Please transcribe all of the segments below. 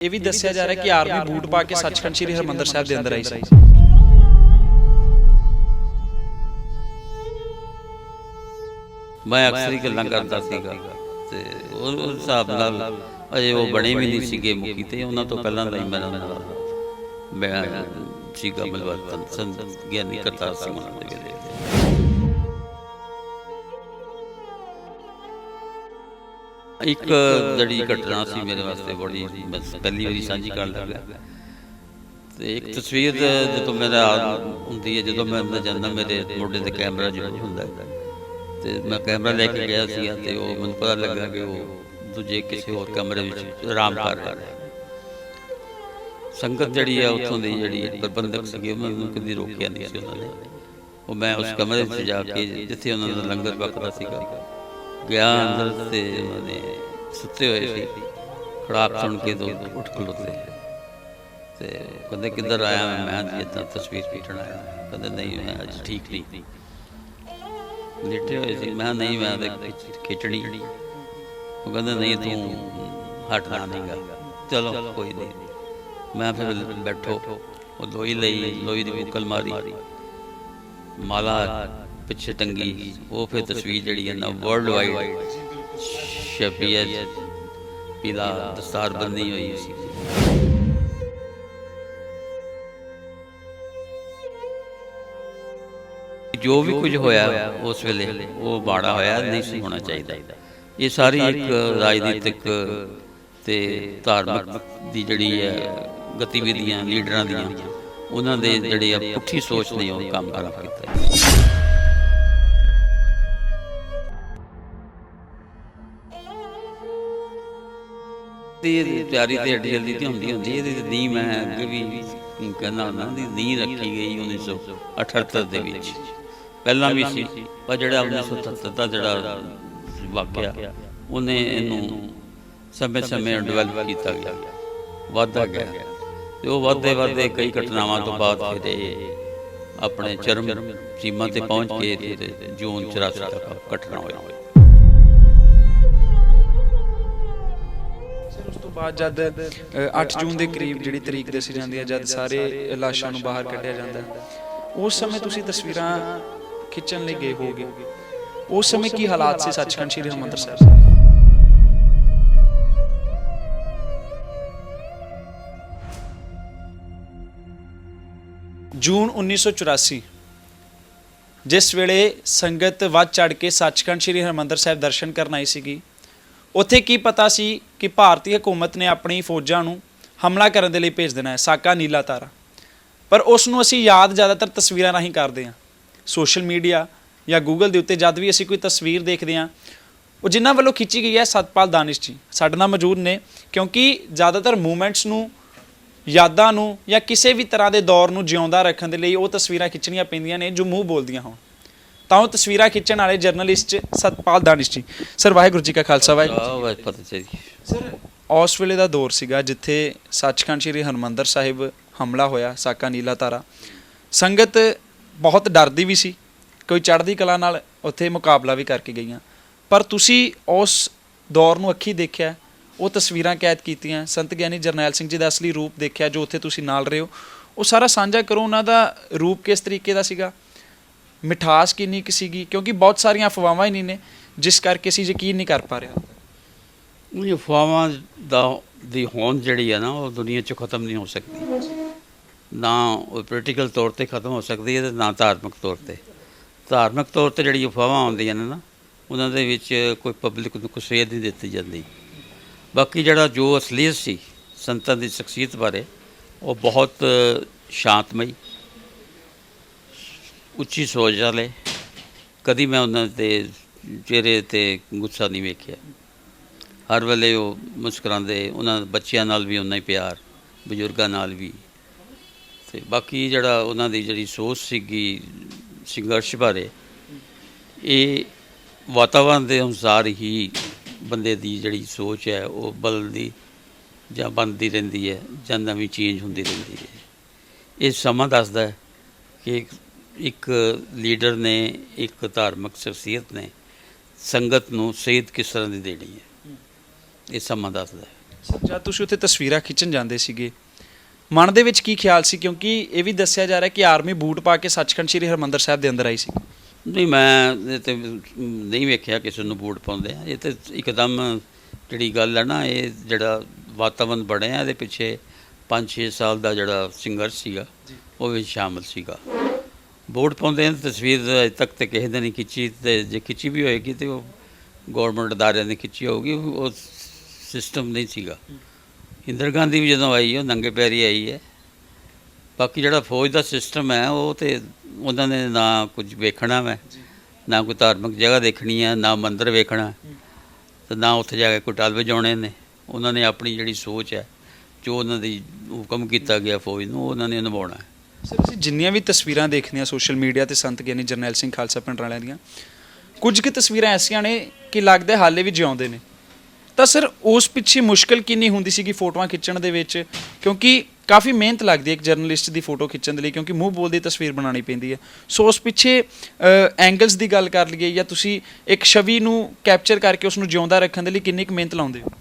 ਇਹ ਵੀ ਦੱਸਿਆ ਜਾ ਰਿਹਾ ਕਿ ਆਰਮੀ ਬੂਟ ਪਾ ਕੇ ਸੱਚਖੰਡ ਸ੍ਰੀ ਹਰਮੰਦਰ ਸਾਹਿਬ ਦੇ ਅੰਦਰ ਆਈ ਸੀ। ਮੈਂ ਅਕਸਰ ਹੀ ਗੱਲਾਂ ਕਰਦਾ ਸੀਗਾ ਤੇ ਉਹ ਉਸ ਹਿਸਾਬ ਨਾਲ ਅਜੇ ਉਹ ਬਣੇ ਵੀ ਨਹੀਂ ਸੀਗੇ ਮੁਖੀ ਤੇ ਉਹਨਾਂ ਤੋਂ ਪਹਿਲਾਂ ਦਾ ਹੀ ਮੇਰਾ ਨਾਲ ਮੈਂ ਸੀਗਾ ਮਲਵਤਨ ਸੰਤ ਗਿਆਨੀ ਕਰਤਾਰ ਸਿੰਘ ਉਹਨਾਂ ਦੇ ਇੱਕ ਜਿਹੜੀ ਘਟਨਾ ਸੀ ਮੇਰੇ ਵਾਸਤੇ ਬੜੀ ਪਹਿਲੀ ਵਾਰੀ ਸਾਂਝੀ ਕਰਨ ਲੱਗਾ। ਤੇ ਇੱਕ ਤਸਵੀਰ ਜਦੋਂ ਮੇਰਾ ਹੁੰਦੀ ਹੈ, ਜਦੋਂ ਮੈਂ ਅੰਦਰ ਜਾਂਦਾ ਮੇਰੇ ਮੋਢੇ ਤੇ ਕੈਮਰਾ ਜ਼ਰੂਰ ਹੁੰਦਾ ਹੈ। ਤੇ ਮੈਂ ਕੈਮਰਾ ਲੈ ਕੇ ਗਿਆ ਸੀ ਤੇ ਉਹ ਮੈਨੂੰ ਪਤਾ ਲੱਗਾ ਕਿ ਉਹ ਦੂਜੇ ਕਿਸੇ ਹੋਰ ਕਮਰੇ ਵਿੱਚ ਆਰਾਮ ਕਰ ਰਿਹਾ ਹੈ। ਸੰਗਤ ਜਿਹੜੀ ਹੈ ਉੱਥੋਂ ਦੀ ਜਿਹੜੀ ਪ੍ਰਬੰਧਕ ਸੀਗੇ, ਉਹਨਾਂ ਨੂੰ ਕਦੀ ਰੋਕਿਆ ਨਹੀਂ ਸੀ ਉਹਨਾਂ ਨੇ। ਉਹ ਮੈਂ ਉਸ ਕਮਰੇ ਵਿੱਚ ਜਾ ਕੇ ਜਿੱਥੇ ਉਹਨਾਂ ਦਾ ਲੰਗਰ ਪੱਕਦਾ ਸੀਗਾ ਗਿਆ ਅੰਦਰ ਤੇ ਸੁੱਤੇ ਹੋਏ ਸੀ। ਖੜਾਕ ਸੁਣ ਕੇ ਦੋ ਉੱਠ ਖਲੋਤੇ। ਤੇ ਕਹਿੰਦੇ, ਕਿੱਧਰ ਆਇਆ ਮੈਂ? ਮੈਂ ਜੀ ਇੱਦਾਂ ਤਸਵੀਰ ਖਿੱਚਣ ਆਇਆ। ਕਹਿੰਦੇ, ਨਹੀਂ, ਮੈਂ ਅੱਜ ਠੀਕ ਨਹੀਂ। ਲੇਟੇ ਹੋਏ ਸੀ। ਮੈਂ ਕਿਹਾ, ਨਹੀਂ, ਮੈਂ ਤੇ ਖਿੱਚ- ਖਿੱਚਣੀ ਉਹ ਕਹਿੰਦਾ, ਨਹੀਂ, ਤੂੰ ਹਟਣਾ ਨਹੀਂਗਾ ਚਲੋ, ਕੋਈ ਨਹੀਂ। ਮੈਂ ਫਿਰ ਬੈਠੋ। ਉਹ ਲੋਈ ਲਈ, ਲੋਈ ਦੀ ਬੁੱਕਲ ਮਾਰੀ। ਮਾਲਾ ਪਿੱਛੇ ਟੰਗੀ ਉਹ ਫਿਰ ਤਸਵੀਰ ਜਿਹੜੀ ਹੈ ਨਾ ਵਰਲਡ ਵਾਈਡ ਹੈ ਪੀਲਾ ਦਸਤਾਰ ਬੰਨੀ ਹੋਈ ਸੀ। ਜੋ ਵੀ ਕੁਝ ਹੋਇਆ ਉਸ ਵੇਲੇ ਉਹ ਬਾੜਾ ਹੋਇਆ ਨਹੀਂ ਸੀ ਹੋਣਾ ਚਾਹੀਦਾ। ਇਹ ਸਾਰੀ ਇੱਕ ਰਾਜਨੀਤਿਕ ਤੇ ਧਾਰਮਿਕ ਦੀ ਜਿਹੜੀ ਹੈ ਗਤੀਵਿਧੀਆਂ ਲੀਡਰਾਂ ਦੀਆਂ ਉਹਨਾਂ ਦੇ ਜਿਹੜੇ ਆ ਪੁੱਠੀ ਸੋਚ ਨੇ ਉਹ ਕੰਮ ਖਰਾਬ ਕੀਤਾ। ਤੇ ਇਹਦੀ ਤਿਆਰੀ ਤੇ ਏਡੀ ਜਲਦੀ ਤੇ ਹੁੰਦੀ ਹੁੰਦੀ, ਇਹਦੀ ਤੇ ਨੀਂਹ ਮੈਂ ਅੱਗੇ ਵੀ ਕਹਿੰਦਾ ਹੁੰਦਾ ਦੀ ਨੀਂਹ ਰੱਖੀ ਗਈ 1978 ਦੇ ਵਿੱਚ। ਪਹਿਲਾਂ ਵੀ ਸੀ, ਪਰ ਜਿਹੜਾ 1977 ਦਾ ਜਿਹੜਾ ਵਾਕਿਆ, ਉਹਨੇ ਇਹਨੂੰ ਸਮੇਂ ਸਮੇਂ ਡਿਵੈਲਪ ਕੀਤਾ ਗਿਆ ਵਾਧਾ ਗਿਆ। ਤੇ ਉਹ ਵਾਧੇ ਵਾਧੇ ਕਈ ਘਟਨਾਵਾਂ ਤੋਂ ਬਾਅਦ ਫਿਰ ਇਹ ਆਪਣੇ ਚਰਮ ਸੀਮਾ ਤੇ ਪਹੁੰਚ ਕੇ ਜੂਨ 84 ਤੱਕ ਘਟਨਾ ਹੋਈ। ਤੋਂ ਬਾਅਦ ਜਦ ਅ, 8 ਜੂਨ ਦੇ ਕਰੀਬ ਜਿਹੜੀ ਤਰੀਕ ਦੱਸੀ ਜਾਂਦੀ ਹੈ ਜਦ ਸਾਰੇ ਲਾਸ਼ਾਂ ਨੂੰ ਬਾਹਰ ਕੱਢਿਆ ਜਾਂਦਾ ਉਸ ਸਮੇਂ ਤੁਸੀਂ ਤਸਵੀਰਾਂ ਖਿੱਚਣ ਲਈ ਗਏ ਹੋਗੇ ਉਸ ਸਮੇਂ ਕੀ ਹਾਲਾਤ ਸੀ ਸੱਚਖੰਡ ਸ੍ਰੀ ਹਰਿਮੰਦਰ ਸਾਹਿਬ ਦੇ? ਜੂਨ 1984 ਜਿਸ ਵੇਲੇ ਸੰਗਤ ਵੱਧ ਚੜ ਕੇ ਸੱਚਖੰਡ ਸ੍ਰੀ ਹਰਿਮੰਦਰ ਸਾਹਿਬ ਦਰਸ਼ਨ ਕਰਨ ਆਈ ਸੀਗੀ ਉੱਥੇ ਕੀ ਪਤਾ ਸੀ ਕਿ ਭਾਰਤੀ ਹਕੂਮਤ ਨੇ ਆਪਣੀ ਫੌਜਾਂ ਨੂੰ ਹਮਲਾ ਕਰਨ ਦੇ ਲਈ ਭੇਜ ਦੇਣਾ ਹੈ, ਸਾਕਾ ਨੀਲਾ ਤਾਰਾ। ਪਰ ਉਸ ਨੂੰ ਅਸੀਂ ਯਾਦ ਜ਼ਿਆਦਾਤਰ ਤਸਵੀਰਾਂ ਰਾਹੀਂ ਕਰਦੇ ਹਾਂ। ਸੋਸ਼ਲ ਮੀਡੀਆ ਜਾਂ ਗੂਗਲ ਦੇ ਉੱਤੇ ਜਦ ਵੀ ਅਸੀਂ ਕੋਈ ਤਸਵੀਰ ਦੇਖਦੇ ਹਾਂ, ਉਹ ਜਿਨ੍ਹਾਂ ਵੱਲੋਂ ਖਿੱਚੀ ਗਈ ਹੈ ਸਤਪਾਲ ਦਾਨਿਸ਼ ਜੀ, ਸਾਡੇ ਨਾਲ ਮੌਜੂਦ ਨੇ, ਕਿਉਂਕਿ ਜ਼ਿਆਦਾਤਰ ਮੂਵਮੈਂਟਸ ਨੂੰ, ਯਾਦਾਂ ਨੂੰ ਜਾਂ ਕਿਸੇ ਵੀ ਤਰ੍ਹਾਂ ਦੇ ਦੌਰ ਨੂੰ ਜਿਉਂਦਾ ਰੱਖਣ ਦੇ ਲਈ ਉਹ ਤਸਵੀਰਾਂ ਖਿੱਚਣੀਆਂ ਪੈਂਦੀਆਂ ਨੇ ਜੋ ਮੂੰਹ ਬੋਲਦੀਆਂ ਹੋਣ। ਤਾਂ ਉਹ ਤਸਵੀਰਾਂ ਖਿੱਚਣ ਵਾਲੇ ਜਰਨਲਿਸਟ ਸਤਪਾਲ ਦਾਨਿਸ਼ ਜੀ। ਸਰ ਵਾਹਿਗੁਰੂ ਜੀ ਕਾ ਖਾਲਸਾ ਵਾਹਿਗੁਰੂ ਚਾਹੀਦੀ ਸਰ ਉਸ ਵੇਲੇ ਦਾ ਦੌਰ ਸੀਗਾ ਜਿੱਥੇ ਸੱਚਖੰਡ ਸ੍ਰੀ ਹਰਮੰਦਰ ਸਾਹਿਬ ਹਮਲਾ ਹੋਇਆ ਸਾਕਾ ਨੀਲਾ ਤਾਰਾ। ਸੰਗਤ ਬਹੁਤ ਡਰਦੀ ਵੀ ਸੀ। ਕੋਈ ਚੜ੍ਹਦੀ ਕਲਾ ਨਾਲ ਉੱਥੇ ਮੁਕਾਬਲਾ ਵੀ ਕਰਕੇ ਗਈਆਂ। ਪਰ ਤੁਸੀਂ ਉਸ ਦੌਰ ਨੂੰ ਅੱਖੀ ਦੇਖਿਆ ਉਹ ਤਸਵੀਰਾਂ ਕੈਦ ਕੀਤੀਆਂ। ਸੰਤ ਗਿਆਨੀ ਜਰਨੈਲ ਸਿੰਘ ਜੀ ਦਾ ਅਸਲੀ ਰੂਪ ਦੇਖਿਆ ਜੋ ਉੱਥੇ ਤੁਸੀਂ ਨਾਲ ਰਹੇ ਹੋ। ਉਹ ਸਾਰਾ ਸਾਂਝਾ ਕਰੋ ਉਹਨਾਂ ਦਾ ਰੂਪ ਕਿਸ ਤਰੀਕੇ ਦਾ ਸੀਗਾ? ਮਿਠਾਸ ਕਿੰਨੀ ਕੁ ਸੀਗੀ, ਕਿਉਂਕਿ ਬਹੁਤ ਸਾਰੀਆਂ ਅਫਵਾਹਾਂ ਹੀ ਨਹੀਂ ਨੇ, ਜਿਸ ਕਰਕੇ ਅਸੀਂ ਯਕੀਨ ਨਹੀਂ ਕਰ ਪਾ ਰਹੇ ਉਹ ਅਫਵਾਹਾਂ ਦਾ, ਦੀ ਹੋਂਦ ਜਿਹੜੀ ਹੈ ਨਾ, ਉਹ ਦੁਨੀਆ 'ਚ ਖਤਮ ਨਹੀਂ ਹੋ ਸਕਦੀ। ਨਾ ਉਹ ਪੋਲੀਟੀਕਲ ਤੌਰ ਤੇ ਖਤਮ ਹੋ ਸਕਦੀ ਹੈ ਤੇ ਨਾ ਧਾਰਮਿਕ ਤੌਰ ਤੇ। ਧਾਰਮਿਕ ਤੌਰ ਤੇ ਜਿਹੜੀ ਅਫਵਾਹਾਂ ਆਉਂਦੀਆਂ ਨੇ ਨਾ, ਉਹਨਾਂ ਦੇ ਵਿੱਚ ਕੋਈ ਪਬਲਿਕ ਨੂੰ ਕੋਈ ਸੇਧ ਨਹੀਂ ਦਿੱਤੀ ਜਾਂਦੀ। ਬਾਕੀ ਜਿਹੜਾ ਜੋ ਅਸਲੀਅਤ ਸੀ ਸੰਤਾਂ ਦੀ ਸ਼ਖਸੀਅਤ ਬਾਰੇ, ਉਹ ਬਹੁਤ ਸ਼ਾਂਤਮਈ ਉੱਚੀ ਸੋਚ ਵਾਲੇ, ਕਦੀ ਮੈਂ ਉਹਨਾਂ 'ਤੇ ਚਿਹਰੇ ਤੇ ਗੁੱਸਾ ਨਹੀਂ ਵੇਖਿਆ। ਹਰ ਵੇਲੇ ਉਹ ਮੁਸਕਰਾਉਂਦੇ, ਉਹਨਾਂ ਬੱਚਿਆਂ ਨਾਲ ਵੀ ਉਹਨਾਂ ਹੀ ਪਿਆਰ, ਬਜ਼ੁਰਗਾਂ ਨਾਲ ਵੀ। ਤੇ ਬਾਕੀ ਜਿਹੜਾ ਉਹਨਾਂ ਦੀ ਜਿਹੜੀ ਸੋਚ ਸੀਗੀ ਸੰਘਰਸ਼ ਬਾਰੇ, ਇਹ ਵਾਤਾਵਰਣ ਦੇ ਅਨੁਸਾਰ ਹੀ ਬੰਦੇ ਦੀ ਜਿਹੜੀ ਸੋਚ ਹੈ, ਉਹ ਬਦਲਦੀ ਜਾਂ ਬਣਦੀ ਰਹਿੰਦੀ ਹੈ ਜਾਂ ਨਵੀਂ ਚੇਂਜ ਹੁੰਦੀ ਰਹਿੰਦੀ ਹੈ। ਇਹ ਸਮਾਂ ਦੱਸਦਾ ਹੈ ਕਿ ਇੱਕ- ਲੀਡਰ ਨੇ ਇੱਕ ਧਾਰਮਿਕ ਸ਼ਖਸੀਅਤ ਨੇ ਸੰਗਤ ਨੂੰ ਸੇਧ ਕਿਸ ਤਰ੍ਹਾਂ ਦੀ ਦੇਣੀ ਹੈ? ਇਹ ਸਮਾਂ ਦੱਸਦਾ ਹੈ। ਜਦ ਤੁਸੀਂ ਉੱਥੇ ਤਸਵੀਰਾਂ ਖਿੱਚਣ ਜਾਂਦੇ ਸੀਗੇ ਮਨ ਦੇ ਵਿੱਚ ਕੀ ਖਿਆਲ ਸੀ? ਕਿਉਂਕਿ ਇਹ ਵੀ ਦੱਸਿਆ ਜਾ ਰਿਹਾ ਕਿ ਆਰਮੀ ਬੂਟ ਪਾ ਕੇ ਸੱਚਖੰਡ ਸ੍ਰੀ ਹਰਮੰਦਰ ਸਾਹਿਬ ਦੇ ਅੰਦਰ ਆਈ ਸੀ। ਨਹੀਂ ਮੈਂ ਇਹ ਤੇ ਨਹੀਂ ਵੇਖਿਆ ਕਿਸੇ ਨੂੰ ਬੂਟ ਪਾਉਂਦੇ ਆ। ਇਹ ਤੇ ਇੱਕਦਮ ਜਿਹੜੀ ਗੱਲ ਹੈ ਨਾ ਇਹ ਜਿਹੜਾ ਵਾਤਾਵਰਨ ਬਣਿਆ ਇਹਦੇ ਪਿੱਛੇ 5-6 ਸਾਲ ਦਾ ਜਿਹੜਾ ਸੰਘਰਸ਼ ਸੀਗਾ ਉਹ ਵਿੱਚ ਸ਼ਾਮਲ ਸੀਗਾ। ਵੋਟ ਪਾਉਂਦੇ ਆ ਤਸਵੀਰ ਅਜੇ ਤੱਕ ਤੇ ਕਿਸੇ ਨੇ ਨਹੀਂ ਖਿੱਚੀ ਤੇ ਜੇ ਖਿੱਚੀ ਵੀ ਹੋਏਗੀ ਤੇ ਉਹ ਗਵਰਨਮੈਂਟ ਅਦਾਰਿਆਂ ਨੇ ਖਿੱਚੀ ਹੋਊਗੀ, ਉਹ ਸਿਸਟਮ ਨਹੀਂ ਸੀਗਾ। ਇੰਦਰ ਗਾਂਧੀ ਵੀ ਜਦੋਂ ਆਈ, ਉਹ ਨੰਗੇ ਪੈਰੀ ਆਈ ਹੈ। ਬਾਕੀ ਜਿਹੜਾ ਫੌਜ ਦਾ ਸਿਸਟਮ ਹੈ, ਉਹ ਤੇ ਉਹਨਾਂ ਨੇ ਨਾ ਕੁਝ ਵੇਖਣਾ ਮੈਂ ਨਾ ਕੋਈ ਧਾਰਮਿਕ ਜਗ੍ਹਾ ਦੇਖਣੀ ਹੈ ਨਾ ਮੰਦਿਰ ਵੇਖਣਾ। ਤੇ ਨਾ ਉੱਥੇ ਜਾ ਕੇ ਕੋਈ ਟਾਲ ਵਜਾਉਣੇ ਨੇ। ਉਹਨਾਂ ਨੇ ਆਪਣੀ ਜਿਹੜੀ ਸੋਚ ਹੈ, ਜੋ ਉਹਨਾਂ ਦੀ ਹੁਕਮ ਕੀਤਾ ਗਿਆ ਫੌਜ ਨੂੰ, ਉਹ ਉਹਨਾਂ ਨੇ ਨਿਭਾਉਣਾ। ਸਰ ਅਸੀਂ ਜਿੰਨੀਆਂ ਵੀ ਤਸਵੀਰਾਂ ਦੇਖਦੇ ਹਾਂ ਸੋਸ਼ਲ ਮੀਡੀਆ ਤੇ ਸੰਤ ਗਿਆਨੀ ਜਰਨੈਲ ਸਿੰਘ ਖਾਲਸਾ ਪਿੰਡ ਵਾਲਿਆਂ ਦੀਆਂ, ਕੁਝ ਕੁ ਤਸਵੀਰਾਂ ਐਸੀਆਂ ਨੇ ਕਿ ਲੱਗਦਾ ਹਾਲੇ ਵੀ ਜਿਉਂਦੇ ਨੇ। ਤਾਂ ਸਰ ਉਸ ਪਿੱਛੇ ਮੁਸ਼ਕਲ ਕਿੰਨੀ ਹੁੰਦੀ ਸੀਗੀ ਫੋਟੋਆਂ ਖਿੱਚਣ ਦੇ ਵਿੱਚ? ਕਿਉਂਕਿ ਕਾਫੀ ਮਿਹਨਤ ਲੱਗਦੀ ਹੈ ਇੱਕ ਜਰਨਲਿਸਟ ਦੀ ਫੋਟੋ ਖਿੱਚਣ ਦੇ ਲਈ, ਕਿਉਂਕਿ ਮੂੰਹ ਬੋਲਦੀ ਤਸਵੀਰ ਬਣਾਉਣੀ ਪੈਂਦੀ ਹੈ। ਸੋ ਉਸ ਪਿੱਛੇ ਐਂਗਲਸ ਦੀ ਗੱਲ ਕਰ ਲਈਏ ਜਾਂ ਤੁਸੀਂ ਇੱਕ ਛਵੀ ਨੂੰ ਕੈਪਚਰ ਕਰਕੇ ਉਸ ਨੂੰ ਜਿਉਂਦਾ ਰੱਖਣ ਦੇ ਲਈ ਕਿੰਨੀ ਕੁ ਮਿਹਨਤ ਲਾਉਂਦੇ ਹੋ?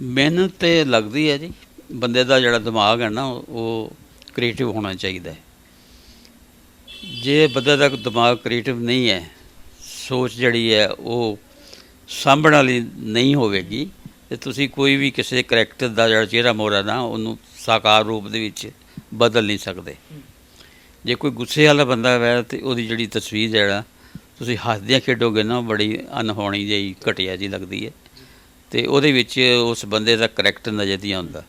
ਮਿਹਨਤ ਤੇ ਲੱਗਦੀ ਹੈ ਜੀ। ਬੰਦੇ ਦਾ ਜਿਹੜਾ ਦਿਮਾਗ ਹੈ ਨਾ, ਉਹ ਕ੍ਰੀਏਟਿਵ ਹੋਣਾ ਚਾਹੀਦਾ ਹੈ। ਜੇ ਬੰਦੇ ਦਾ ਦਿਮਾਗ ਕ੍ਰੀਏਟਿਵ ਨਹੀਂ ਹੈ, ਸੋਚ ਜਿਹੜੀ ਹੈ ਉਹ ਸਾਂਭਣ ਵਾਲੀ ਨਹੀਂ ਹੋਵੇਗੀ, ਤੇ ਤੁਸੀਂ ਕੋਈ ਵੀ ਕਿਸੇ ਕਰੈਕਟਰ ਦਾ ਜਿਹੜਾ ਚਿਹਰਾ ਮੋਰਾ ਨਾ, ਉਹਨੂੰ ਸਾਕਾਰ ਰੂਪ ਦੇ ਵਿੱਚ ਬਦਲ ਨਹੀਂ ਸਕਦੇ। ਜੇ ਕੋਈ ਗੁੱਸੇ ਵਾਲਾ ਬੰਦਾ ਹੈ ਤੇ ਉਹਦੀ ਜਿਹੜੀ ਤਸਵੀਰ ਜਿਹੜਾ ਤੁਸੀਂ ਹੱਸਦਿਆਂ ਖੇਡੋਗੇ ਨਾ ਬੜੀ ਅਨਹੋਣੀ ਜਿਹੀ ਘਟੀਆ ਜੀ ਲੱਗਦੀ ਹੈ। ਤੇ ਉਹਦੇ ਵਿੱਚ ਉਸ ਬੰਦੇ ਦਾ ਕਰੈਕਟਰ ਨਜ਼ਰ ਨਹੀਂ ਆਉਂਦਾ।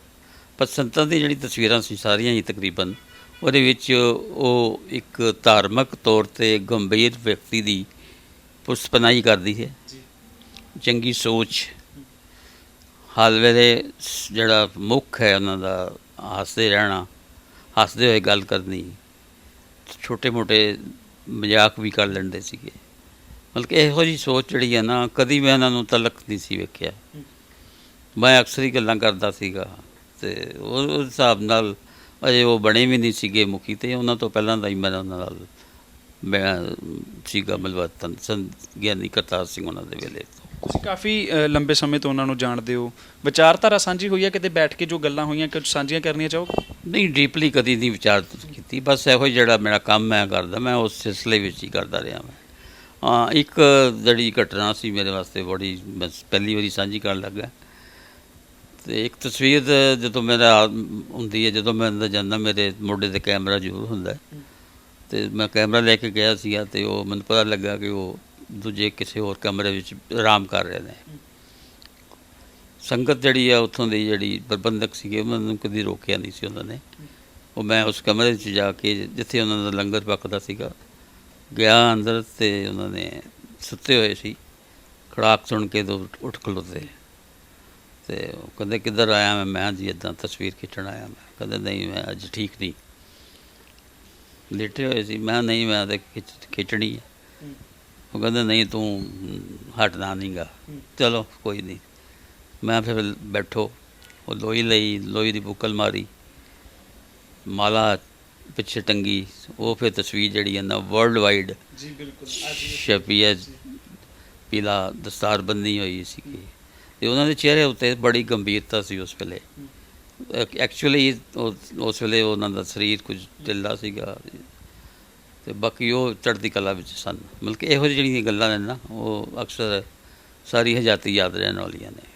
ਪਰ ਸੰਤਾਂ ਦੀ ਜਿਹੜੀ ਤਸਵੀਰਾਂ ਸੀ ਸਾਰੀਆਂ ਹੀ ਤਕਰੀਬਨ ਉਹਦੇ ਵਿੱਚ ਉਹ ਇੱਕ ਧਾਰਮਿਕ ਤੌਰ ਤੇ ਗੰਭੀਰ ਵਿਅਕਤੀ ਦੀ ਪੁਸਤਪਨਾਈ ਕਰਦੀ ਹੈ। ਚੰਗੀ ਸੋਚ ਹਾਲ ਵੇਲੇ ਜਿਹੜਾ ਮੁੱਖ ਹੈ ਉਹਨਾਂ ਦਾ ਹੱਸਦੇ ਰਹਿਣਾ ਹੱਸਦੇ ਹੋਏ ਗੱਲ ਕਰਨੀ ਛੋਟੇ ਮੋਟੇ ਮਜ਼ਾਕ ਵੀ ਕਰ ਲੈਂਦੇ ਸੀਗੇ। ਮਤਲਬ ਕਿ ਇਹੋ ਜੀ ਸੋਚ ਜਿਹੜੀ ਹੈ ਨਾ ਕਦੀ ਮੈਂ ਇਹਨਾਂ ਨੂੰ ਤਲਕ ਨਹੀਂ ਸੀ ਵੇਖਿਆ। ਮੈਂ ਅਕਸਰ ਹੀ ਗੱਲਾਂ ਕਰਦਾ ਸੀਗਾ। ਤੇ ਉਹ ਉਸ ਹਿਸਾਬ ਨਾਲ ਅਜੇ ਉਹ ਬਣੇ ਵੀ ਨਹੀਂ ਸੀਗੇ ਮੁਖੀ ਤੇ ਉਹਨਾਂ ਤੋਂ ਪਹਿਲਾਂ ਦਾ ਹੀ ਮੈਂ ਉਹਨਾਂ ਨਾਲ ਮੈਂ ਸੀਗਾ ਮਲਵਤਨ ਸੰਤ ਗਿਆਨੀ ਕਰਤਾਰ ਸਿੰਘ ਉਹਨਾਂ ਦੇ ਵੇਲੇ ਤੁਸੀਂ ਕਾਫੀ ਲੰਬੇ ਸਮੇਂ ਤੋਂ ਉਹਨਾਂ ਨੂੰ ਜਾਣਦੇ ਹੋ। ਵਿਚਾਰਧਾਰਾ ਸਾਂਝੀ ਹੋਈ ਹੈ ਕਿਤੇ ਬੈਠ ਕੇ ਜੋ ਗੱਲਾਂ ਹੋਈਆਂ ਕੁਝ ਸਾਂਝੀਆਂ ਕਰਨੀਆਂ ਚਾਹੋਗੇ ਨਹੀਂ ਡੀਪਲੀ ਕਦੀ ਨਹੀਂ ਵਿਚਾਰ ਕੀਤੀ ਬਸ ਇਹੋ ਜਿਹੜਾ ਮੇਰਾ ਕੰਮ ਮੈਂ ਕਰਦਾ ਮੈਂ ਉਸ ਸਿਲਸਿਲੇ ਵਿੱਚ ਹੀ ਕਰਦਾ ਰਿਹਾ ਮੈਂ। ਹਾਂ ਇੱਕ ਜਿਹੜੀ ਘਟਨਾ ਸੀ ਮੇਰੇ ਵਾਸਤੇ ਬੜੀ ਪਹਿਲੀ ਵਾਰੀ ਸਾਂਝੀ ਕਰਨ ਲੱਗਾ। ਤੇ ਇੱਕ ਤਸਵੀਰ ਜਦੋਂ ਮੇਰਾ ਆ- ਹੁੰਦੀ ਹੈ, ਜਦੋਂ ਮੈਂ ਅੰਦਰ ਜਾਂਦਾ, ਮੇਰੇ ਮੋਢੇ ਤੇ ਕੈਮਰਾ ਜ਼ਰੂਰ ਹੁੰਦਾ ਹੈ। ਤੇ ਮੈਂ ਕੈਮਰਾ ਲੈ ਕੇ ਗਿਆ ਸੀਗਾ ਤੇ ਉਹ ਮੈਨੂੰ ਪਤਾ ਲੱਗਾ ਕਿ ਉਹ ਦੂਜੇ ਕਿਸੇ ਹੋਰ ਕਮਰੇ ਵਿੱਚ ਆਰਾਮ ਕਰ ਰਹੇ ਨੇ। ਸੰਗਤ ਜਿਹੜੀ ਆ, ਉੱਥੋਂ ਦੀ ਜਿਹੜੀ ਪ੍ਰਬੰਧਕ ਸੀਗੇ, ਉਹਨਾਂ ਨੂੰ ਕਦੀ ਰੋਕਿਆ ਨਹੀਂ ਸੀ ਉਹਨਾਂ ਨੇ। ਉਹ ਮੈਂ ਉਸ ਕਮਰੇ ਵਿੱਚ ਜਾ ਕੇ, ਜਿੱਥੇ ਉਹਨਾਂ ਦਾ ਲੰਗਰ ਪੱਕਦਾ ਸੀਗਾ, ਗਿਆ ਅੰਦਰ ਤੇ ਉਹਨਾਂ ਨੇ ਸੁੱਤੇ ਹੋਏ ਸੀ। ਖੜਾਕ ਸੁਣ ਕੇ ਦੋ ਉੱਠ ਖਲੋਤੇ। ਤੇ ਉਹ ਕਹਿੰਦੇ ਕਿੱਧਰ ਆਇਆ ਮੈਂ ਮੈਂ ਜੀ ਇਦਾਂ ਤਸਵੀਰ ਖਿੱਚਣ ਆਇਆ ਮੈਂ। ਕਹਿੰਦੇ ਨਹੀਂ ਮੈਂ ਅੱਜ ਠੀਕ ਨਹੀਂ। ਲੇਟੇ ਹੋਏ ਸੀ ਮੈਂ ਨਹੀਂ ਮੈਂ ਤੇ ਖਿੱਚ- ਖਿੱਚਣੀ ਹੈ ਉਹ ਕਹਿੰਦੇ ਨਹੀਂ ਤੂੰ ਹਟਣਾ ਨਹੀਂਗਾ। ਚਲੋ ਕੋਈ ਨਹੀਂ। ਮੈਂ ਫਿਰ ਬੈਠੋ ਉਹ ਲੋਈ ਲਈ ਲੋਈ ਦੀ ਬੁੱਕਲ ਮਾਰੀ। ਮਾਲਾ ਪਿੱਛੇ ਟੰਗੀ ਉਹ ਫਿਰ ਤਸਵੀਰ ਜਿਹੜੀ ਹੈ ਨਾ ਵਰਲਡ ਵਾਈਡ ਜੀ ਬਿਲਕੁਲ। ਛਪੀ ਹੈ। ਪੀਲਾ ਦਸਤਾਰ ਬੰਨੀ ਹੋਈ ਸੀ। ਤੇ ਉਹਨਾਂ ਦੇ ਚਿਹਰੇ ਉੱਤੇ ਬੜੀ ਗੰਭੀਰਤਾ ਸੀ ਉਸ ਵੇਲੇ। ਐਕਚੁਅਲੀ ਉਸ ਵੇਲੇ ਉਹਨਾਂ ਦਾ ਸਰੀਰ ਕੁਝ ਢਿੱਲਾ ਸੀਗਾ। ਤੇ ਬਾਕੀ ਉਹ ਚੜ੍ਹਦੀ ਕਲਾ ਵਿੱਚ ਸਨ। ਮਤਲਬ ਕਿ ਇਹੋ ਜਿਹੀ ਜਿਹੜੀਆਂ ਗੱਲਾਂ ਨੇ ਨਾ, ਉਹ ਅਕਸਰ ਸਾਰੀ ਹਜਾਤੀ ਯਾਦ ਰਹਿਣ ਵਾਲੀਆਂ ਨੇ।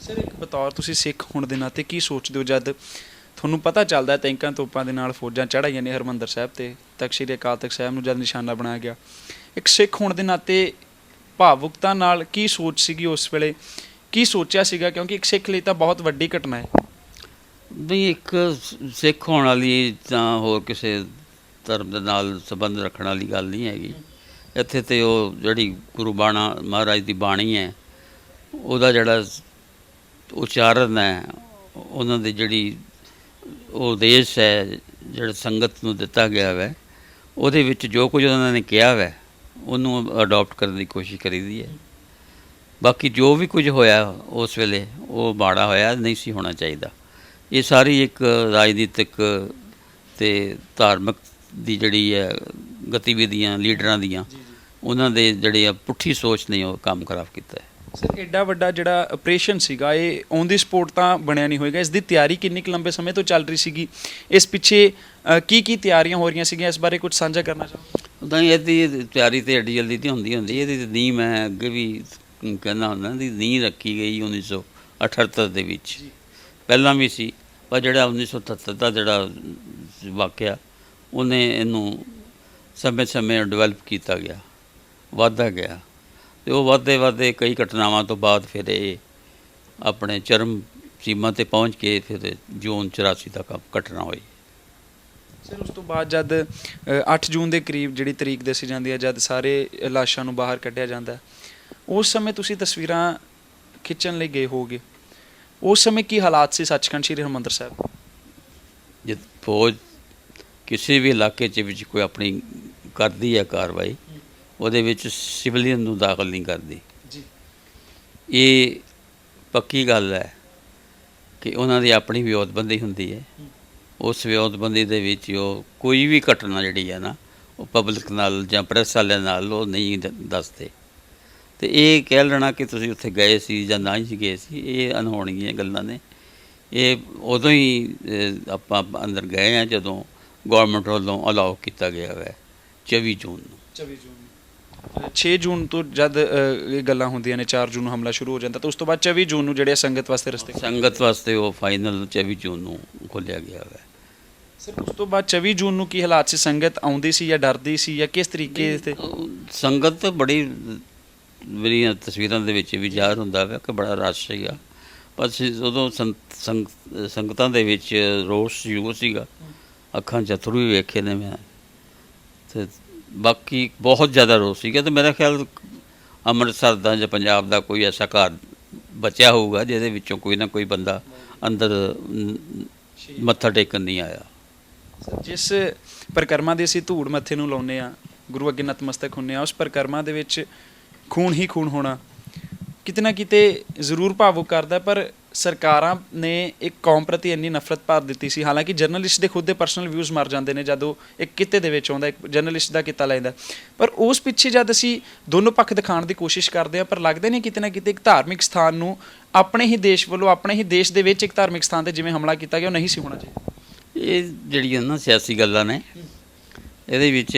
ਸਰ, ਇੱਕ ਬਤੌਰ ਤੁਸੀਂ ਸਿੱਖ ਹੋਣ ਦੇ ਨਾਤੇ ਕੀ ਸੋਚਦੇ ਹੋ? ਜਦ ਤੁਹਾਨੂੰ ਪਤਾ ਚੱਲਦਾ ਹੈ ਟੈਂਕਾਂ ਤੋਪਾਂ ਦੇ ਨਾਲ ਫੌਜਾਂ ਚੜਾਈਆਂ ਨੇ ਹਰਮੰਦਰ ਸਾਹਿਬ ਤੇ ਤਖਤ ਸ੍ਰੀ ਅਕਾਲ ਤਖਤ ਸਾਹਿਬ ਨੂੰ ਜਦ ਨਿਸ਼ਾਨਾ ਬਣਾਇਆ ਗਿਆ। ਇੱਕ ਸਿੱਖ ਹੋਣ ਦੇ ਨਾਤੇ ਭਾਵੁਕਤਾ ਨਾਲ ਕੀ ਸੋਚ ਸੀਗੀ ਉਸ ਵੇਲੇ? ਕੀ ਸੋਚਿਆ ਸੀਗਾ? ਕਿਉਂਕਿ ਇੱਕ ਸਿੱਖ ਲਈ ਤਾਂ ਬਹੁਤ ਵੱਡੀ ਘਟਨਾ ਹੈ। ਵੀ ਇੱਕ ਸਿੱਖ ਹੋਣ ਵਾਲੀ ਜਾਂ ਹੋਰ ਕਿਸੇ ਧਰਮ ਦੇ ਨਾਲ ਸੰਬੰਧ ਰੱਖਣ ਵਾਲੀ ਗੱਲ ਨਹੀਂ ਹੈਗੀ। ਇੱਥੇ ਤੇ ਉਹ ਜਿਹੜੀ ਗੁਰੂ ਬਾਣਾ ਮਹਾਰਾਜ ਦੀ ਬਾਣੀ ਹੈ, ਉਹਦਾ ਜਿਹੜਾ ਉਚਾਰਨ ਹੈ, ਉਹਨਾਂ ਦੀ ਜਿਹੜੀ ਉਹ ਉਦੇਸ਼ ਹੈ, ਜਿਹੜਾ ਸੰਗਤ ਨੂੰ ਦਿੱਤਾ ਗਿਆ ਹੈ ਉਹਦੇ ਵਿੱਚ ਜੋ ਕੁਝ ਉਹਨਾਂ ਨੇ ਕਿਹਾ ਹੈ ਉਹਨੂੰ ਅਡਾਪਟ ਕਰਨ ਦੀ ਕੋਸ਼ਿਸ਼ ਕਰੀਦੀ ਹੈ। ਬਾਕੀ ਜੋ ਵੀ ਕੁਝ ਹੋਇਆ ਉਸ ਵੇਲੇ ਉਹ ਮਾੜਾ ਹੋਇਆ ਨਹੀਂ ਸੀ ਹੋਣਾ ਚਾਹੀਦਾ। ਇਹ ਸਾਰੀ ਇੱਕ ਰਾਜਨੀਤਿਕ ਤੇ ਧਾਰਮਿਕ ਦੀ ਜਿਹੜੀ ਹੈ ਗਤੀਵਿਧੀਆਂ ਲੀਡਰਾਂ ਦੀਆਂ ਉਹਨਾਂ ਦੇ ਜਿਹੜੇ ਆ ਪੁੱਠੀ ਸੋਚ ਨੇ ਉਹ ਕੰਮ ਖਰਾਬ ਕੀਤਾ ਹੈ। ਸਰ ਐਡਾ ਵੱਡਾ ਜਿਹੜਾ ਆਪਰੇਸ਼ਨ ਸੀਗਾ ਇਹ ਔਨ ਦੀ ਸਪੋਰਟ ਤਾਂ ਬਣਿਆ ਨਹੀਂ ਹੋਏਗਾ। ਇਸ ਦੀ ਤਿਆਰੀ ਕਿੰਨੀ ਕੁ ਲੰਬੇ ਸਮੇਂ ਤੋਂ ਚੱਲ ਰਹੀ ਸੀਗੀ? ਇਸ ਪਿੱਛੇ ਕੀ ਕੀ ਤਿਆਰੀਆਂ ਹੋ ਰਹੀਆਂ ਸੀਗੀਆਂ? ਇਸ ਬਾਰੇ ਕੁਝ ਸਾਂਝਾ ਕਰਨਾ ਚਾਹੋ? ਉਦਾਂ ਹੀ ਇਹਦੀ ਤਿਆਰੀ ਤੇ ਐਡੀ ਜਲਦੀ ਤੇ ਹੁੰਦੀ ਹੁੰਦੀ ਇਹਦੀ ਨੀਂਹ ਮੈਂ ਅੱਗੇ ਵੀ ਕਹਿੰਦਾ ਹੁੰਦਾ ਦੀ ਨੀਂਹ ਰੱਖੀ ਗਈ 1978 ਦੇ ਵਿੱਚ। ਪਹਿਲਾਂ ਵੀ ਸੀ ਪਰ ਜਿਹੜਾ 1977 ਦਾ ਜਿਹੜਾ ਵਾਕਿਆ ਉਹਨੇ ਇਹਨੂੰ ਸਮੇਂ ਸਮੇਂ ਡਿਵੈਲਪ ਕੀਤਾ ਗਿਆ ਵਧਦਾ ਗਿਆ। ਤੇ ਉਹ ਵਧਦੇ ਵਧਦੇ ਕਈ ਘਟਨਾਵਾਂ ਤੋਂ ਬਾਅਦ ਫਿਰ ਇਹ ਆਪਣੇ ਚਰਮ ਸੀਮਾ ਤੇ ਪਹੁੰਚ ਕੇ ਫਿਰ ਜੂਨ 84 ਤੱਕ ਘਟਨਾ ਹੋਈ। ਸਰ ਉਸ ਤੋਂ ਬਾਅਦ ਜਦ ਅ, 8 ਜੂਨ ਦੇ ਕਰੀਬ ਜਿਹੜੀ ਤਰੀਕ ਦੱਸੀ ਜਾਂਦੀ ਹੈ ਜਦ ਸਾਰੇ ਲਾਸ਼ਾਂ ਨੂੰ ਬਾਹਰ ਕੱਢਿਆ ਜਾਂਦਾ ਉਸ ਸਮੇਂ ਤੁਸੀਂ ਤਸਵੀਰਾਂ ਖਿੱਚਣ ਲਈ ਗਏ ਹੋਗੇ ਉਸ ਸਮੇਂ ਕੀ ਹਾਲਾਤ ਸੀ ਸੱਚਖੰਡ ਸ੍ਰੀ ਹਰਿਮੰਦਰ ਸਾਹਿਬ? ਜਦ ਫੌਜ ਕਿਸੇ ਵੀ ਇਲਾਕੇ 'ਚ ਵਿੱਚ ਕੋਈ ਆਪਣੀ ਕਰਦੀ ਹੈ ਕਾਰਵਾਈ ਉਹਦੇ ਵਿੱਚ ਸਿਵਲੀਅਨ ਨੂੰ ਦਾਖਲ ਨਹੀਂ ਕਰਦੀ। ਜੀ। ਇਹ ਪੱਕੀ ਗੱਲ ਹੈ ਕਿ ਉਹਨਾਂ ਦੀ ਆਪਣੀ ਵਿਉਂਤਬੰਦੀ ਹੁੰਦੀ ਹੈ। ਉਸ ਵਿਉਂਤਬੰਦੀ ਦੇ ਵਿੱਚ ਉਹ ਕੋਈ ਵੀ ਘਟਨਾ ਜਿਹੜੀ ਹੈ ਨਾ ਉਹ ਪਬਲਿਕ ਨਾਲ ਜਾਂ ਪ੍ਰੈਸ ਵਾਲਿਆਂ ਨਾਲ ਉਹ ਨਹੀਂ ਦੱਸਦੇ। ਤੇ ਇਹ ਕਹਿ ਲੈਣਾ ਕਿ ਤੁਸੀਂ ਉੱਥੇ ਗਏ ਸੀ ਜਾਂ ਨਾ ਹੀ ਗਏ ਸੀ ਇਹ ਅਨਹੋਣੀਆਂ ਗੱਲਾਂ ਨੇ। ਇਹ ਉਦੋਂ ਹੀ ਆਪਾਂ ਅੰਦਰ ਗਏ ਆ ਜਦੋਂ ਗਵਰਨਮੈਂਟ ਵੱਲੋਂ ਅਲਾਉ ਕੀਤਾ ਗਿਆ ਹੈ 24 ਜੂਨ ਨੂੰ। 24 ਜੂਨ 6 ਜੂਨ ਤੋਂ ਜਦ ਇਹ ਗੱਲਾਂ ਹੁੰਦੀਆਂ ਨੇ 4 ਜੂਨ ਨੂੰ ਹਮਲਾ ਸ਼ੁਰੂ ਹੋ ਜਾਂਦਾ ਤਾਂ ਉਸ ਤੋਂ ਬਾਅਦ 24 ਜੂਨ ਨੂੰ ਜਿਹੜੇ ਸੰਗਤ ਵਾਸਤੇ ਰਸਤੇ ਸੰਗਤ ਵਾਸਤੇ ਉਹ ਫਾਈਨਲ 24 ਜੂਨ ਨੂੰ ਖੋਲ੍ਹਿਆ ਗਿਆ ਹੈ ਸਰ ਉਸ ਤੋਂ ਬਾਅਦ 24 ਜੂਨ ਨੂੰ ਕੀ ਹਾਲਾਤ ਸੀ? ਸੰਗਤ ਆਉਂਦੀ ਸੀ ਜਾਂ ਡਰਦੀ ਸੀ ਜਾਂ ਕਿਸ ਤਰੀਕੇ ਤੇ? ਸੰਗਤ ਬੜੀ ਮੇਰੀਆਂ ਤਸਵੀਰਾਂ ਦੇ ਵਿੱਚ ਵੀ ਜ਼ਾਹਰ ਹੁੰਦਾ ਵਾ ਕਿ ਬੜਾ ਰਸ਼ ਸੀਗਾ। ਪਰ ਉਦੋਂ ਸੰਤ- ਸੰਗ- ਸੰਗਤਾਂ ਦੇ ਵਿੱਚ ਰੋਸ ਯੂਗ ਸੀਗਾ। ਅੱਖਾਂ 'ਚ ਅਥਰੂ ਵੀ ਵੇਖੇ ਨੇ ਮੈਂ। ਤੇ ਬਾਕੀ ਬਹੁਤ ਜ਼ਿਆਦਾ ਰੋਸ ਸੀਗਾ ਤੇ ਮੇਰਾ ਖਿਆਲ ਅੰਮ੍ਰਿਤਸਰ ਦਾ ਜਾਂ ਪੰਜਾਬ ਦਾ ਕੋਈ ਐਸਾ ਘਰ ਬਚਿਆ ਹੋਊਗਾ ਜਿਹਦੇ ਵਿੱਚੋਂ ਕੋਈ ਨਾ ਕੋਈ ਬੰਦਾ ਅੰਦਰ ਮੱਥਾ ਟੇਕਣ ਨਹੀਂ ਆਇਆ। ਜਿਸ ਪਰਿਕਰਮਾ ਦੇ ਅਸੀਂ ਧੂੜ ਮੱਥੇ ਨੂੰ ਲਾਉਨੇ ਆ ਗੁਰੂ ਅੱਗੇ ਨਤਮਸਤਕ ਹੁੰਨੇ ਆ ਉਸ ਪਰਿਕਰਮਾ ਦੇ ਵਿੱਚ ਖੂਨ ਹੀ ਖੂਨ ਹੋਣਾ। ਕਿਤੇ ਨਾ ਕਿਤੇ ਜ਼ਰੂਰ ਭਾਵੁਕ ਕਰਦਾ ਪਰ ਸਰਕਾਰਾਂ ਨੇ ਇੱਕ ਕੌਮ ਪ੍ਰਤੀ ਇੰਨੀ ਨਫ਼ਰਤ ਭਰ ਦਿੱਤੀ ਸੀ। ਹਾਲਾਂਕਿ ਜਰਨਲਿਸਟ ਦੇ ਖੁਦ ਦੇ ਪਰਸਨਲ ਵਿਊਜ਼ ਮਰ ਜਾਂਦੇ ਨੇ, ਜਦੋਂ ਇੱਕ ਕਿੱਤੇ ਦੇ ਵਿੱਚ ਆਉਂਦਾ, ਇੱਕ ਜਰਨਲਿਸਟ ਦਾ ਕਿੱਤਾ ਲੈਂਦਾ। ਪਰ ਉਸ ਪਿੱਛੇ ਜਦ ਅਸੀਂ ਦੋਨੋਂ ਪੱਖ ਦਿਖਾਉਣ ਦੀ ਕੋਸ਼ਿਸ਼ ਕਰਦੇ ਆ ਪਰ ਲੱਗਦੇ ਨੇ ਕਿਤੇ ਨਾ ਕਿਤੇ ਇੱਕ ਧਾਰਮਿਕ ਸਥਾਨ ਨੂੰ ਆਪਣੇ ਹੀ ਦੇਸ਼ ਵੱਲੋਂ, ਆਪਣੇ ਹੀ ਦੇਸ਼ ਦੇ ਵਿੱਚ ਇੱਕ ਧਾਰਮਿਕ ਸਥਾਨ ਤੇ ਜਿਵੇਂ ਹਮਲਾ ਕੀਤਾ ਗਿਆ, ਉਹ ਨਹੀਂ ਸੀ ਹੋਣਾ ਚਾਹੀਦਾ। ਇਹ ਜਿਹੜੀਆਂ ਨਾ ਸਿਆਸੀ ਗੱਲਾਂ ਨੇ, ਇਹਦੇ ਵਿੱਚ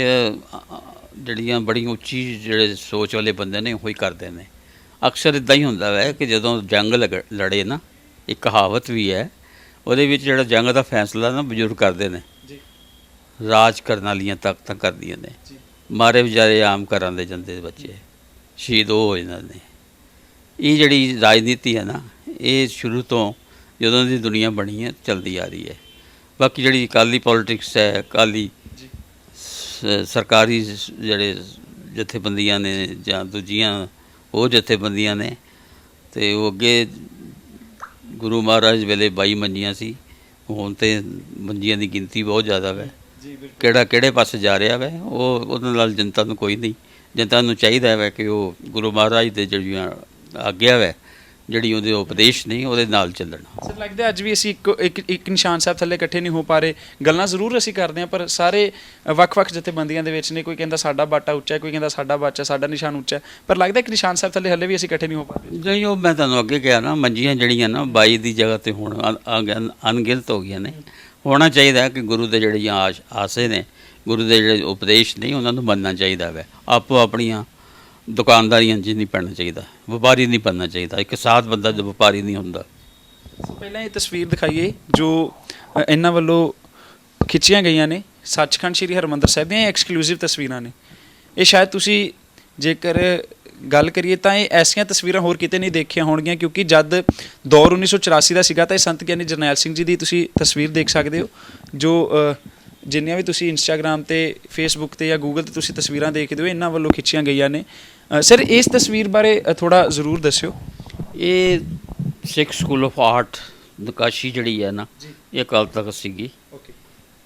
ਜਿਹੜੀਆਂ ਬੜੀ ਉੱਚੀ ਜਿਹੜੇ ਸੋਚ ਵਾਲੇ ਬੰਦੇ ਨੇ ਉਹੀ ਕਰਦੇ ਨੇ। ਅਕਸਰ ਇਦਾਂ ਹੀ ਹੁੰਦਾ ਹੈ ਕਿ ਜਦੋਂ ਜੰਗ ਲੜੇ ਨਾ ਇੱਕ ਕਹਾਵਤ ਵੀ ਹੈ ਉਹਦੇ ਵਿੱਚ ਜਿਹੜਾ ਜੰਗ ਦਾ ਫੈਸਲਾ ਨਾ ਬਜ਼ੁਰਗ ਕਰਦੇ ਨੇ। ਜੀ। ਰਾਜ ਕਰਨ ਵਾਲੀਆਂ ਤਾਕਤਾਂ ਕਰਦੀਆਂ ਨੇ। ਜੀ। ਮਾਰੇ ਵਿਚਾਰੇ ਆਮ ਘਰਾਂ ਦੇ ਜਾਂਦੇ ਬੱਚੇ। ਸ਼ਹੀਦ ਹੋ ਜਾਂਦੇ ਨੇ। ਇਹ ਜਿਹੜੀ ਰਾਜਨੀਤੀ ਹੈ ਨਾ ਇਹ ਸ਼ੁਰੂ ਤੋਂ ਜਦੋਂ ਦੀ ਦੁਨੀਆ ਬਣੀ ਹੈ ਚਲਦੀ ਆ ਰਹੀ ਹੈ। ਬਾਕੀ ਜਿਹੜੀ ਅਕਾਲੀ ਪੋਲਿਟਿਕਸ ਹੈ ਸ- ਸਰਕਾਰੀ ਜਿਹੜੇ ਜਥੇਬੰਦੀਆਂ ਨੇ ਜਾਂ ਦੂਜੀਆਂ ਉਹ ਜਥੇਬੰਦੀਆਂ ਨੇ ਤੇ ਉਹ ਅੱਗੇ ਗੁਰੂ ਮਹਾਰਾਜ ਵੇਲੇ 22 ਮੰਜੀਆਂ ਸੀ। ਹੁਣ ਤੇ ਮੰਜੀਆਂ ਦੀ ਗਿਣਤੀ ਬਹੁਤ ਜ਼ਿਆਦਾ ਹੈ ਕਿਹੜਾ ਕਿਹੜੇ ਪਾਸੇ ਜਾ ਰਿਹਾ ਵੈ ਉਹ ਉਹਦੇ ਨਾਲ ਜਨਤਾ ਨੂੰ ਕੋਈ ਨਹੀਂ। ਜਨਤਾ ਨੂੰ ਚਾਹੀਦਾ ਹੈ ਕਿ ਉਹ ਗੁਰੂ ਮਹਾਰਾਜ ਦੇ ਜਿਹੜੀਆਂ ਆਗਿਆ ਵੈ ਜਿਹੜੀ ਉਹਦੇ ਉਪਦੇਸ਼ ਨਹੀਂ ਉਹਦੇ ਨਾਲ ਚੱਲਣਾ। ਸਰ ਲੱਗਦਾ ਅੱਜ ਵੀ ਅਸੀਂ ਇੱਕ ਇੱਕ ਨਿਸ਼ਾਨ ਸਾਹਿਬ ਥੱਲੇ ਇਕੱਠੇ ਨਹੀਂ ਹੋ ਪਾ ਰਹੇ। ਗੱਲਾਂ ਜ਼ਰੂਰ ਅਸੀਂ ਕਰਦੇ ਹਾਂ ਪਰ ਸਾਰੇ ਵੱਖ-ਵੱਖ ਜਥੇਬੰਦੀਆਂ ਦੇ ਵਿੱਚ ਨੇ ਕੋਈ ਕਹਿੰਦਾ ਸਾਡਾ ਬਾਟਾ ਉੱਚਾ ਹੈ ਕੋਈ ਕਹਿੰਦਾ ਸਾਡਾ ਬਾਟਾ ਸਾਡਾ ਨਿਸ਼ਾਨ ਉੱਚਾ ਹੈ। ਪਰ ਲੱਗਦਾ ਇੱਕ ਨਿਸ਼ਾਨ ਸਾਹਿਬ ਥੱਲੇ ਹੱਲੇ ਵੀ ਅਸੀਂ ਇਕੱਠੇ ਨਹੀਂ ਹੋ ਪਾ ਰਹੇ। ਨਹੀਂ ਉਹ ਮੈਂ ਤੁਹਾਨੂੰ ਅੱਗੇ ਕਿਹਾ ਨਾ ਮੰਜੀਆਂ ਜਿਹੜੀਆਂ ਨਾ 22 ਦੀ ਜਗ੍ਹਾ ਤੇ ਹੁਣ ਅਣਗਿਣਤ ਹੋ ਗਈਆਂ ਨੇ। ਹੋਣਾ ਚਾਹੀਦਾ ਕਿ ਗੁਰੂ ਦੇ ਜਿਹੜੀਆਂ ਆਸ਼ ਆਸੇ ਨੇ ਗੁਰੂ ਦੇ ਜਿਹੜੇ ਉਪਦੇਸ਼ ਨਹੀਂ ਉਹਨਾਂ ਨੂੰ ਮੰਨਣਾ ਚਾਹੀਦਾ ਹੈ ਆਪੋ ਆਪਣੀਆਂ ਦੁਕਾਨਦਾਰੀਆਂ 'ਚ ਨਹੀਂ ਪੈਣਾ ਚਾਹੀਦਾ ਵਪਾਰੀ ਨਹੀਂ ਬਣਨਾ ਚਾਹੀਦਾ। ਇੱਕ ਸਾਧ ਬੰਦਾ ਜੋ ਵਪਾਰੀ ਨਹੀਂ ਹੁੰਦਾ। ਸੋ ਪਹਿਲਾਂ ਇਹ ਤਸਵੀਰ ਦਿਖਾਈਏ ਜੋ ਅ, ਇਹਨਾਂ ਵੱਲੋਂ ਖਿੱਚੀਆਂ ਗਈਆਂ ਨੇ। ਸੱਚਖੰਡ ਸ੍ਰੀ ਹਰਿਮੰਦਰ ਸਾਹਿਬ ਦੀਆਂ ਐਕਸਕਲੂਸਿਵ ਤਸਵੀਰਾਂ ਨੇ। ਇਹ ਸ਼ਾਇਦ ਤੁਸੀਂ ਜੇਕਰ ਗੱਲ ਕਰੀਏ ਤਾਂ ਇਹ ਐਸੀਆਂ ਤਸਵੀਰਾਂ ਹੋਰ ਕਿਤੇ ਨਹੀਂ ਦੇਖੀਆਂ ਹੋਣਗੀਆਂ ਕਿਉਂਕਿ ਜਦ ਦੌਰ 1984 ਦਾ ਸੀਗਾ ਤਾਂ ਇਹ ਸੰਤ ਗਿਆਨੀ ਜਰਨੈਲ ਸਿੰਘ ਜੀ ਦੀ ਤੁਸੀਂ ਤਸਵੀਰ ਦੇਖ ਸਕਦੇ ਹੋ ਜੋ ਅ, ਜਿੰਨੀਆਂ ਵੀ ਤੁਸੀਂ ਇੰਸਟਾਗ੍ਰam ਤੇ ਫੇਸਬੁੱਕ ਤੇ ਜਾਂ ਗੂਗਲ ਤੇ ਤੁਸੀਂ ਤਸਵੀਰਾਂ ਦੇਖਦੇ ਹੋ ਇਹਨਾਂ ਵੱਲੋਂ ਖਿੱਚੀਆਂ ਗਈਆਂ ਨੇ। ਸਰ ਇਸ ਤਸਵੀਰ ਬਾਰੇ ਥੋੜਾ ਜ਼ਰੂਰ ਦੱਸਿਓ। ਇਹ ਸਿੱਖ ਸਕੂਲ ਆਫ ਆਰਟ ਨਕਾਸ਼ੀ ਜਿਹੜੀ ਹੈ ਨਾ। ਇਹ ਅਕਾਲ ਤਖਤ ਸੀਗੀ। ਓਕੇ।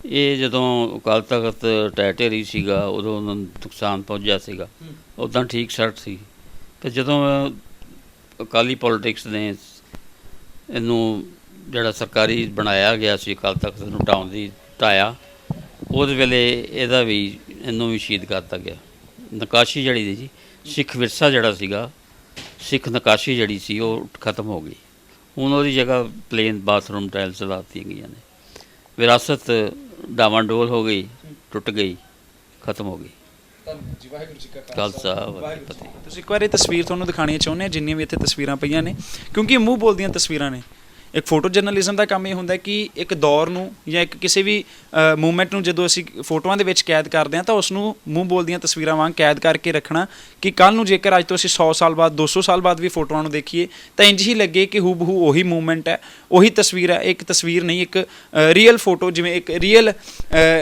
ਇਹ ਜਦੋਂ ਅਕਾਲ ਤਖਤ ਟੈਟੇਰੀ ਸੀਗਾ ਉਦੋਂ ਉਹਨਾਂ ਨੂੰ ਨੁਕਸਾਨ ਪਹੁੰਚਿਆ ਸੀਗਾ। ਉਦਾਂ ਠੀਕ ਸੈੱਟ ਸੀ। ਤੇ ਜਦੋਂ ਅਕਾਲੀ ਪੋਲਿਟਿਕਸ ਨੇ ਇਹਨੂੰ ਜਿਹੜਾ ਸਰਕਾਰੀ ਬਣਾਇਆ ਗਿਆ ਸੀ ਅਕਾਲ ਤਖਤ ਨੂੰ ਢਾਉਣ ਦੀ ਢਾਇਆ ਉਹਦੇ ਵੇਲੇ ਇਹਦਾ ਵੀ ਇਹਨੂੰ ਵੀ ਸ਼ਹੀਦ ਕਰਤਾ ਗਿਆ। ਨਕਾਸ਼ੀ ਜਿਹੜੀ ਦੀ ਜੀ ਸਿੱਖ ਵਿਰਸਾ ਜਿਹੜਾ ਸੀਗਾ ਸਿੱਖ ਨਕਾਸ਼ੀ ਜਿਹੜੀ ਸੀ ਉਹ ਖਤਮ ਹੋ ਗਈ। ਹੁਣ ਉਹਦੀ ਜਗ੍ਹਾ ਪਲੇਨ ਬਾਥਰੂਮ ਟਾਇਲਸ ਲਾਤੀਆਂ ਗਈਆਂ ਨੇ। ਵਿਰਾਸਤ ਡਾਵਾਂਡੋਲ ਹੋ ਗਈ ਟੁੱਟ ਗਈ ਖਤਮ ਹੋ ਗਈ। ਜੀ ਵਾਹਿਗੁਰੂ ਜੀ ਕਾ ਖਾਲਸਾ। ਵਾਹਿਗੁਰੂ ਤੁਸੀਂ ਇੱਕ ਵਾਰੀ ਤਸਵੀਰ ਤੁਹਾਨੂੰ ਦਿਖਾਣੀਆਂ ਚਾਹੁੰਦੇ ਆ ਜਿੰਨੀਆਂ ਵੀ ਇੱਥੇ ਤਸਵੀਰਾਂ ਪਈਆਂ ਨੇ ਕਿਉਂਕਿ ਇਹ ਮੂੰਹ ਬੋਲਦੀਆਂ ਤਸਵੀਰਾਂ ਨੇ। ਇੱਕ ਫੋਟੋ ਜਰਨਲਿਜ਼ਮ ਦਾ ਕੰਮ ਇਹ ਹੁੰਦਾ ਕਿ ਇੱਕ ਦੌਰ ਨੂੰ ਜਾਂ ਇੱਕ ਕਿਸੇ ਵੀ ਮੂਵਮੈਂਟ ਨੂੰ ਜਦੋਂ ਅਸੀਂ ਫੋਟੋਆਂ ਦੇ ਵਿੱਚ ਕੈਦ ਕਰਦੇ ਹਾਂ ਤਾਂ ਉਸ ਨੂੰ ਮੂੰਹ ਬੋਲਦੀਆਂ ਤਸਵੀਰਾਂ ਵਾਂਗ ਕੈਦ ਕਰਕੇ ਰੱਖਣਾ ਕਿ ਕੱਲ ਨੂੰ ਜੇਕਰ ਅੱਜ ਤੋਂ ਅਸੀਂ 100 ਸਾਲ ਬਾਅਦ 200 ਸਾਲ ਬਾਅਦ ਵੀ ਫੋਟੋਆਂ ਨੂੰ ਦੇਖੀਏ ਤਾਂ ਇੰਜ ਹੀ ਲੱਗੇ ਕਿ ਹੂ ਬਹੂ ਉਹੀ ਮੂਵਮੈਂਟ ਹੈ, ਉਹੀ ਤਸਵੀਰ ਹੈ, ਇੱਕ ਤਸਵੀਰ ਨਹੀਂ, ਇੱਕ ਰੀਅਲ ਫੋਟੋ ਜਿਵੇਂ ਇੱਕ ਰੀਅਲ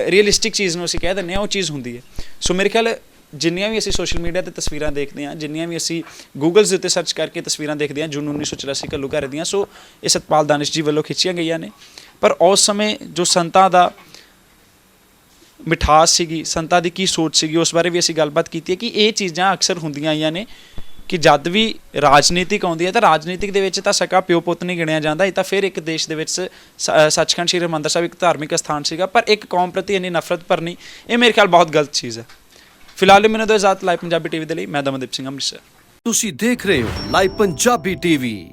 ਰੀਅਲਿਸਟਿਕ ਚੀਜ਼ ਨੂੰ ਅਸੀਂ ਕਹਿ ਦਿੰਦੇ ਹਾਂ, ਉਹ ਚੀਜ਼ ਹੁੰਦੀ ਹੈ। ਸੋ ਮੇਰੇ ਖਿਆਲ ਜਿੰਨੀਆਂ ਵੀ ਅਸੀਂ ਸੋਸ਼ਲ ਮੀਡੀਆ ਤੇ ਤਸਵੀਰਾਂ ਦੇਖਦੇ ਹਾਂ, ਜਿੰਨੀਆਂ ਵੀ ਅਸੀਂ ਗੂਗਲਸ ਦੇ ਉੱਤੇ ਸਰਚ ਕਰਕੇ ਤਸਵੀਰਾਂ ਦੇਖਦੇ ਹਾਂ, ਜੂਨ 1984 ਘੱਲੂ ਘਰ ਦੀਆਂ, ਸੋ ਇਹ ਸਤਪਾਲ ਦਾਨਿਸ਼ ਜੀ ਵੱਲੋਂ ਖਿੱਚੀਆਂ ਗਈਆਂ ਨੇ। ਪਰ ਉਸ ਸਮੇਂ ਜੋ ਸੰਤਾਂ ਦਾ ਮਿਠਾਸ ਸੀਗੀ, ਸੰਤਾਂ ਦੀ ਕੀ ਸੋਚ ਸੀਗੀ, ਉਸ ਬਾਰੇ ਵੀ ਅਸੀਂ ਗੱਲਬਾਤ ਕੀਤੀ ਹੈ ਕਿ ਇਹ ਚੀਜ਼ਾਂ ਅਕਸਰ ਹੁੰਦੀਆਂ ਆਈਆਂ ਨੇ ਕਿ ਜਦ ਵੀ ਰਾਜਨੀਤਿਕ ਆਉਂਦੀ ਹੈ ਤਾਂ ਰਾਜਨੀਤਿਕ ਦੇ ਵਿੱਚ ਤਾਂ ਸਕਾ ਪਿਓ ਪੁੱਤ ਨਹੀਂ ਗਿਣਿਆ ਜਾਂਦਾ, ਇਹ ਤਾਂ ਫਿਰ ਇੱਕ ਦੇਸ਼ ਦੇ ਵਿੱਚ ਸ- ਸੱਚਖੰਡ ਸ਼੍ਰੀ ਹਰਿਮੰਦਰ ਸਾਹਿਬ ਇੱਕ ਧਾਰਮਿਕ ਸਥਾਨ ਸੀਗਾ, ਪਰ ਇੱਕ ਕੌਮ ਪ੍ਰਤੀ ਇੰਨੀ ਨਫ਼ਰਤ ਭਰਨੀ, ਇਹ ਮੇਰੇ ਖਿਆਲ ਬਹੁਤ ਗਲਤ ਚੀਜ਼ ਹੈ। ਫਿਲਹਾਲ ਮੈਨੂੰ ਦੋ ਆਜ਼ਾਦ ਲਾਈਵ ਪੰਜਾਬੀ ਟੀਵੀ ਦੇ ਲਈ, ਮੈਂ ਦਮਨਦੀਪ ਸਿੰਘ ਅੰਮ੍ਰਿਤਸਰ। ਤੁਸੀਂ ਦੇਖ ਰਹੇ ਹੋ ਲਾਈਵ ਪੰਜਾਬੀ ਟੀਵੀ।